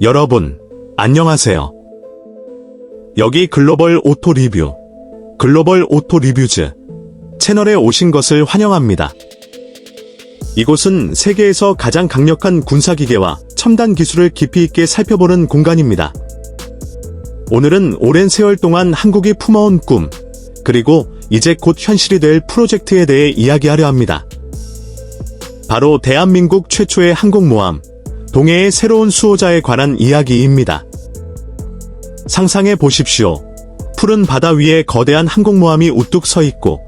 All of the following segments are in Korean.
여러분, 안녕하세요. 여기 글로벌 오토 리뷰, 글로벌 오토 리뷰즈 채널에 오신 것을 환영합니다. 이곳은 세계에서 가장 강력한 군사기계와 첨단 기술을 깊이 있게 살펴보는 공간입니다. 오늘은 오랜 세월 동안 한국이 품어온 꿈, 그리고 이제 곧 현실이 될 프로젝트에 대해 이야기하려 합니다. 바로 대한민국 최초의 항공모함, 동해의 새로운 수호자에 관한 이야기입니다. 상상해 보십시오. 푸른 바다 위에 거대한 항공모함이 우뚝 서 있고,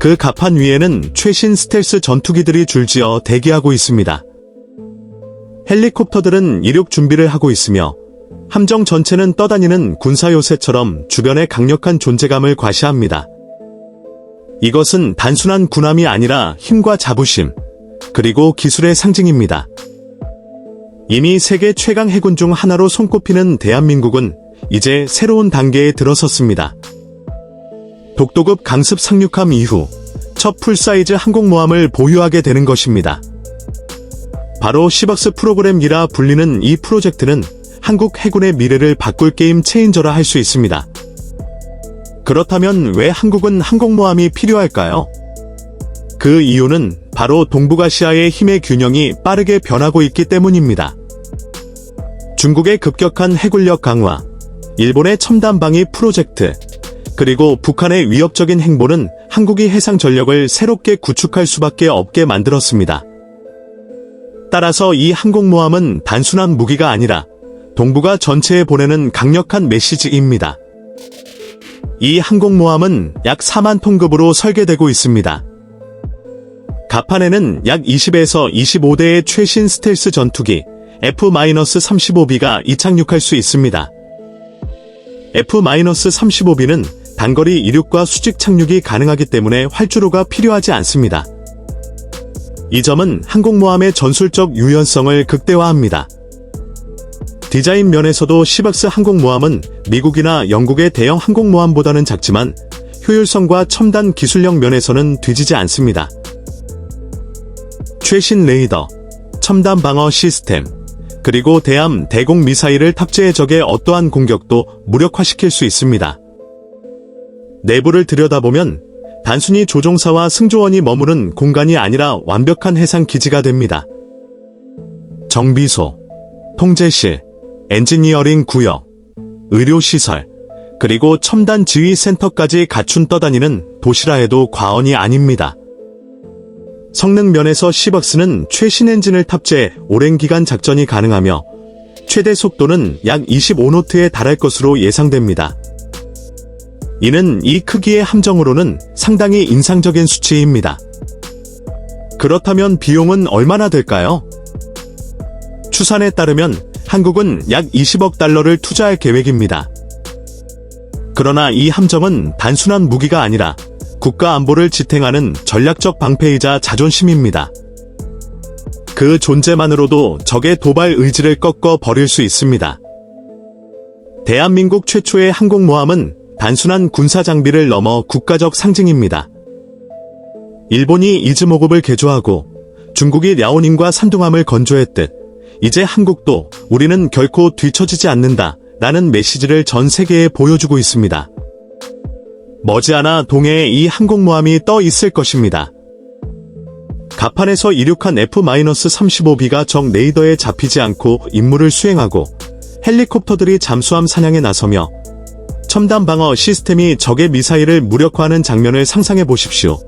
그 갑판 위에는 최신 스텔스 전투기들이 줄지어 대기하고 있습니다. 헬리콥터들은 이륙 준비를 하고 있으며, 함정 전체는 떠다니는 군사 요새처럼 주변의 강력한 존재감을 과시합니다. 이것은 단순한 군함이 아니라 힘과 자부심, 그리고 기술의 상징입니다. 이미 세계 최강 해군 중 하나로 손꼽히는 대한민국은 이제 새로운 단계에 들어섰습니다. 독도급 강습 상륙함 이후 첫 풀사이즈 항공모함을 보유하게 되는 것입니다. 바로 시박스 프로그램이라 불리는 이 프로젝트는 한국 해군의 미래를 바꿀 게임 체인저라 할 수 있습니다. 그렇다면 왜 한국은 항공모함이 필요할까요? 그 이유는 바로 동북아시아의 힘의 균형이 빠르게 변하고 있기 때문입니다. 중국의 급격한 해군력 강화, 일본의 첨단 방위 프로젝트, 그리고 북한의 위협적인 행보는 한국이 해상 전력을 새롭게 구축할 수밖에 없게 만들었습니다. 따라서 이 항공모함은 단순한 무기가 아니라 동북아 전체에 보내는 강력한 메시지입니다. 이 항공모함은 약 4만 톤급으로 설계되고 있습니다. 가판에는 약 20에서 25대의 최신 스텔스 전투기 F-35B가 이착륙할 수 있습니다. F-35B는 단거리 이륙과 수직 착륙이 가능하기 때문에 활주로가 필요하지 않습니다. 이 점은 항공모함의 전술적 유연성을 극대화합니다. 디자인 면에서도 시박스 항공모함은 미국이나 영국의 대형 항공모함보다는 작지만 효율성과 첨단 기술력 면에서는 뒤지지 않습니다. 최신 레이더, 첨단 방어 시스템, 그리고 대함 대공 미사일을 탑재해 적의 어떠한 공격도 무력화시킬 수 있습니다. 내부를 들여다보면 단순히 조종사와 승조원이 머무는 공간이 아니라 완벽한 해상 기지가 됩니다. 정비소, 통제실, 엔지니어링 구역, 의료시설, 그리고 첨단 지휘센터까지 갖춘 떠다니는 도시라 해도 과언이 아닙니다. 성능 면에서 시박스는 최신 엔진을 탑재해 오랜 기간 작전이 가능하며 최대 속도는 약 25노트에 달할 것으로 예상됩니다. 이는 이 크기의 함정으로는 상당히 인상적인 수치입니다. 그렇다면 비용은 얼마나 될까요? 추산에 따르면 한국은 약 20억 달러를 투자할 계획입니다. 그러나 이 함정은 단순한 무기가 아니라 국가 안보를 지탱하는 전략적 방패이자 자존심입니다. 그 존재만으로도 적의 도발 의지를 꺾어 버릴 수 있습니다. 대한민국 최초의 항공모함은 단순한 군사 장비를 넘어 국가적 상징입니다. 일본이 이즈모급을 개조하고 중국이 랴오닝과 산둥함을 건조했듯 이제 한국도 우리는 결코 뒤처지지 않는다 라는 메시지를 전 세계에 보여주고 있습니다. 머지않아 동해에 이 항공모함이 떠 있을 것입니다. 가판에서 이륙한 F-35B가 적 레이더에 잡히지 않고 임무를 수행하고 헬리콥터들이 잠수함 사냥에 나서며 첨단 방어 시스템이 적의 미사일을 무력화하는 장면을 상상해 보십시오.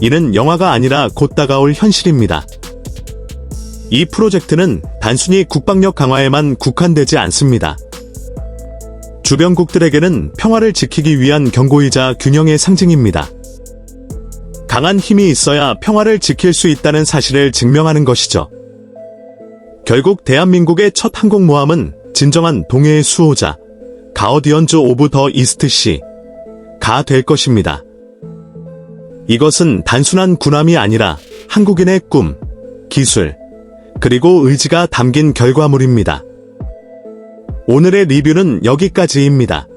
이는 영화가 아니라 곧 다가올 현실입니다. 이 프로젝트는 단순히 국방력 강화에만 국한되지 않습니다. 주변국들에게는 평화를 지키기 위한 경고이자 균형의 상징입니다. 강한 힘이 있어야 평화를 지킬 수 있다는 사실을 증명하는 것이죠. 결국 대한민국의 첫 항공모함은 진정한 동해의 수호자, 가어디언즈 오브 더 이스트 시, 가 될 것입니다. 이것은 단순한 군함이 아니라 한국인의 꿈, 기술, 그리고 의지가 담긴 결과물입니다. 오늘의 리뷰는 여기까지입니다.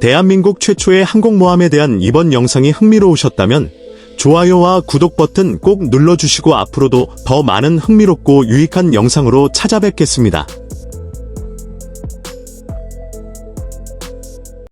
대한민국 최초의 항공모함에 대한 이번 영상이 흥미로우셨다면 좋아요와 구독 버튼 꼭 눌러주시고 앞으로도 더 많은 흥미롭고 유익한 영상으로 찾아뵙겠습니다.